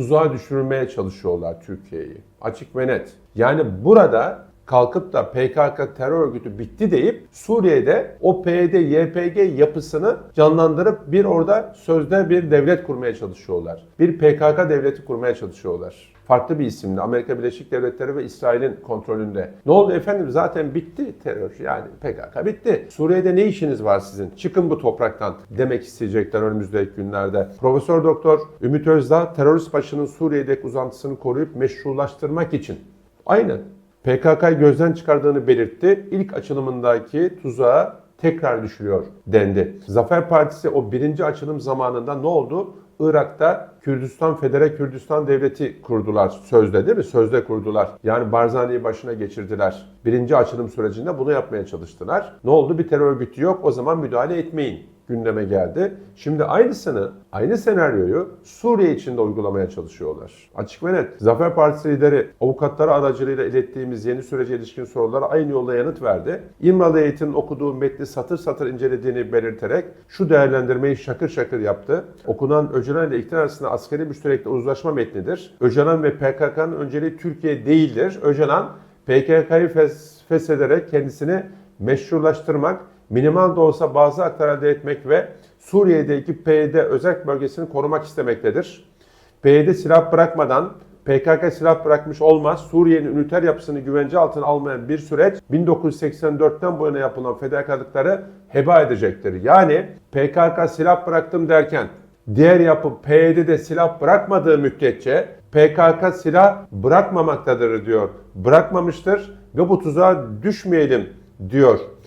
tuzağa düşürmeye çalışıyorlar Türkiye'yi. Açık ve net. Yani burada kalkıp da PKK terör örgütü bitti deyip Suriye'de o PYD, YPG yapısını canlandırıp bir orada sözde bir devlet kurmaya çalışıyorlar. Bir PKK devleti kurmaya çalışıyorlar. Farklı bir isimle Amerika Birleşik Devletleri ve İsrail'in kontrolünde. Ne oldu efendim zaten bitti terör yani PKK bitti. Suriye'de ne işiniz var sizin? Çıkın bu topraktan demek isteyecekler önümüzdeki günlerde. Profesör Doktor Ümit Özdağ terörist başının Suriye'deki uzantısını koruyup meşrulaştırmak için Aynen. PKK'yı gözden çıkardığını belirtti. İlk açılımındaki tuzağa tekrar düşülüyor dendi. Zafer Partisi o birinci açılım zamanında ne oldu? Irak'ta Kürdistan Federe Kürdistan Devleti kurdular sözde değil mi? Sözde kurdular. Yani Barzani'yi başına geçirdiler. Birinci açılım sürecinde bunu yapmaya çalıştılar. Ne oldu? Bir terör örgütü yok o zaman müdahale etmeyin gündeme geldi. Şimdi aynısını, aynı senaryoyu Suriye içinde uygulamaya çalışıyorlar. Açık ve net. Zafer Partisi lideri avukatları aracılığıyla ilettiğimiz yeni sürece ilişkin sorulara aynı yolla yanıt verdi. İmralı Eğitim'in okuduğu metni satır satır incelediğini belirterek şu değerlendirmeyi şakır şakır yaptı. Okunan Öcalan ile iktidar arasında askeri müşterekle uzlaşma metnidir. Öcalan ve PKK'nın önceliği Türkiye değildir. Öcalan PKK'yı fes feshederek kendisini meşrulaştırmak, minimal da olsa bazı haklar elde etmek ve Suriye'deki PYD özel bölgesini korumak istemektedir. PYD silah bırakmadan PKK silah bırakmış olmaz. Suriye'nin üniter yapısını güvence altına almayan bir süreç 1984'ten bu yana yapılan fedakarlıkları heba edecektir. Yani PKK silah bıraktım derken diğer yapı PYD'de silah bırakmadığı müddetçe PKK silah bırakmamaktadır diyor. Bırakmamıştır ve bu tuzağa düşmeyelim diyor.